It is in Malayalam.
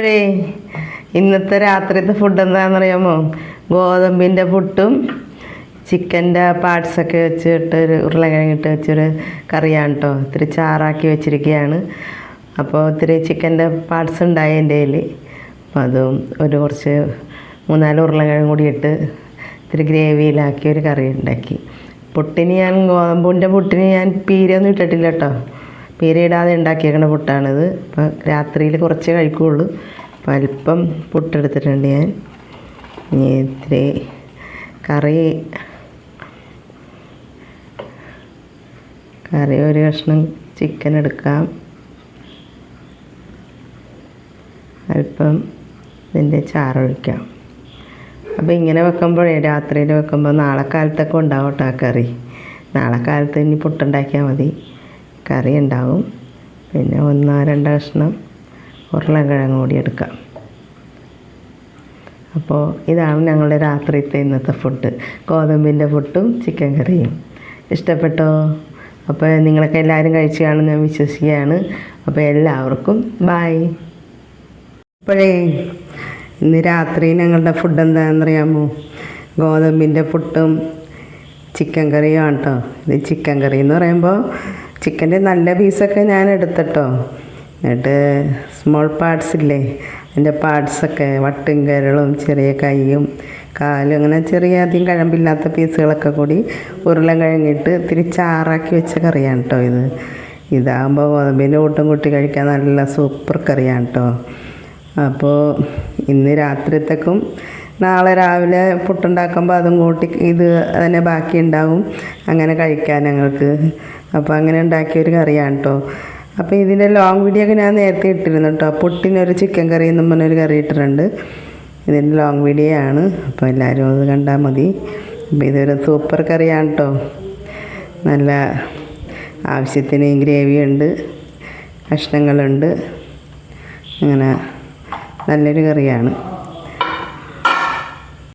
അപ്പോഴേ ഇന്നത്തെ രാത്രിത്തെ ഫുഡ് എന്താണെന്നറിയാമോ? ഗോതമ്പിന്റെ പുട്ടും ചിക്കന്റെ പാർട്സൊക്കെ വെച്ചിട്ട് ഒരു ഉരുളക്കിഴങ്ങിട്ട് വെച്ചൊരു കറിയാണ് കേട്ടോ ഇത്തിരി ചാറാക്കി വെച്ചിരിക്കുകയാണ് അപ്പോൾ ഇത്തിരി ചിക്കന്റെ പാർട്സ് ഉണ്ടായി എന്റെ കയ്യിൽ അപ്പോൾ അതും ഒരു കുറച്ച് മൂന്നാൽ ഉരുളക്കിഴങ്ങ് കൂടി ഇട്ട് ഇത്തിരി ഗ്രേവിയിലാക്കി ഒരു കറി ഉണ്ടാക്കി. പുട്ടിന് ഞാൻ ഗോതമ്പിന്റെ പുട്ടിന് ഞാൻ പീരയൊന്നും ഇട്ടിട്ടില്ല കേട്ടോ പീര ഉണ്ടാക്കിയേക്കുന്ന പുട്ടാണിത്. അപ്പം രാത്രിയിൽ കുറച്ച് കഴിക്കുകയുള്ളൂ അപ്പം അല്പം പുട്ടെടുത്തിട്ടുണ്ട് ഞാൻ. ഇനി ഇത്തിരി കറി. കറി ഒരു കഷ്ണം ചിക്കൻ എടുക്കാം. അല്പം ഇതിന്റെ ചാറൊഴിക്കാം അപ്പോൾ ഇങ്ങനെ വെക്കുമ്പോഴേ രാത്രിയിൽ വെക്കുമ്പോൾ നാളെ കാലത്തൊക്കെ ഉണ്ടാവും ആ കറി. നാളെ കാലത്ത് ഇനി പുട്ടുണ്ടാക്കിയാൽ മതി. കറി ഉണ്ടാവും. പിന്നെ ഒന്നോ രണ്ടോ കഷ്ണം ഉരുളക്കിഴങ്ങ് കൂടി എടുക്കാം. അപ്പോൾ ഇതാണ് ഞങ്ങളുടെ രാത്രിത്തെ ഇന്നത്തെ ഫുഡ് ഗോതമ്പിന്റെ പുട്ടും ചിക്കൻ കറിയും. ഇഷ്ടപ്പെട്ടോ? അപ്പോൾ നിങ്ങളൊക്കെ എല്ലാവരും കഴിച്ചുകയാണെന്ന് ഞാൻ വിശ്വസിക്കുകയാണ്. അപ്പോൾ എല്ലാവർക്കും ബായ് അപ്പോഴേ ഇന്ന് രാത്രി ഞങ്ങളുടെ ഫുഡ് എന്താണെന്ന് അറിയാമോ ഗോതമ്പിന്റെ പുട്ടും ചിക്കൻ കറിയും കേട്ടോ ഇത് ചിക്കൻ കറി എന്ന് പറയുമ്പോൾ ചിക്കന്റെ നല്ല പീസൊക്കെ ഞാൻ എടുത്തിട്ടോ എന്നിട്ട് സ്മോൾ പാർട്സ് ഇല്ലേ അതിന്റെ പാർട്സൊക്കെ വട്ടും കരളും ചെറിയ കൈയും കാലും അങ്ങനെ ചെറിയ അധികം കഴമ്പില്ലാത്ത പീസുകളൊക്കെ കൂടി ഉരുളൻ കഴിഞ്ഞിട്ട് ഇത്തിരി ചാറാക്കി വെച്ച കറിയാണ് കേട്ടോ ഇത്. ഇതാകുമ്പോൾ ഗോതമ്പിന്റെ കൂട്ടും കൂട്ടി കഴിക്കാൻ നല്ല സൂപ്പർ കറിയാണ് കേട്ടോ അപ്പോൾ ഇന്ന് രാത്രിത്തേക്കും നാളെ രാവിലെ പുട്ടുണ്ടാക്കുമ്പോൾ അതും കൂട്ടി ഇത് തന്നെ ബാക്കി ഉണ്ടാവും. അങ്ങനെ കഴിക്കാൻ ഞങ്ങൾക്ക്. അപ്പോൾ അങ്ങനെ ഉണ്ടാക്കിയൊരു കറിയാണ് കേട്ടോ അപ്പോൾ ഇതിന്റെ ലോങ് വീഡിയോ ഞാൻ നേരത്തെ ഇട്ടിരുന്നു കേട്ടോ പുട്ടിനൊരു ചിക്കൻ കറി എന്നും പറഞ്ഞൊരു കറി ഇട്ടിട്ടുണ്ട്. ഇതിന്റെ ലോങ് വീഡിയോ ആണ്. അപ്പോൾ എല്ലാവരും അത് കണ്ടാൽ മതി. അപ്പോൾ ഇതൊരു സൂപ്പർ കറിയാണ് കേട്ടോ നല്ല ആവശ്യത്തിന് ഗ്രേവി ഉണ്ട് കഷ്ണങ്ങളുണ്ട്. അങ്ങനെ നല്ലൊരു കറിയാണ്.